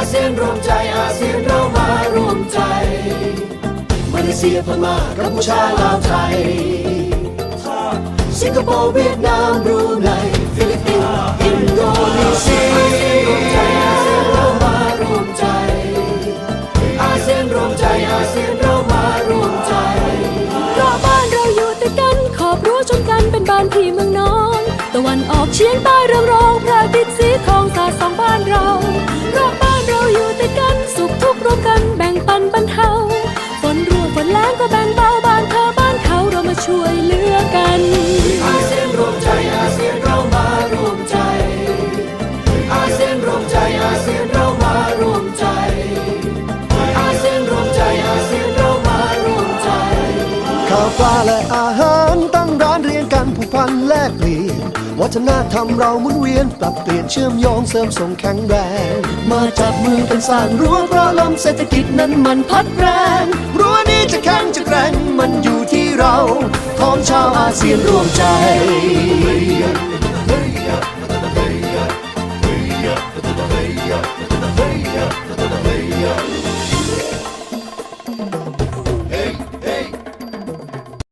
อาเซียนรวมใจอาเซียนเรามารวมใจมาเลเซียพม่ากัมพูชาลาวไทยสิงคโปร์เวียดนามบรูไนฟิลิปปินส์อินโดนีเซียรวมใจอาเซียนเรามารวมใจ อาเซียนรวมใจอาเซียนเรามารวมใจราะบ้านเราอยู่ติดกันขอบรั้วชนกันเป็นบ้านพี่เมืองน้อนตะวันออกเฉียงใต้เรืองรองพระอาทิตย์สีทองสาดส่ ข้าวปลาและอาหารตั้งร้านเรียงกันผูกพันแลกเปลี่ยนวัฒนธรรมเราหมุนเวียน ปรับเปลี่ยนเชื่อมโยงเสริมส่งแข็งแรง มาจับมือกันสร้างรั้วเพราะลมเศรษฐกิจนั้นมันพัดแรงรั้วนี้จะแข็งจะแกร่งมันอยู่ที่เราของชาวอาเซียนร่วมใจ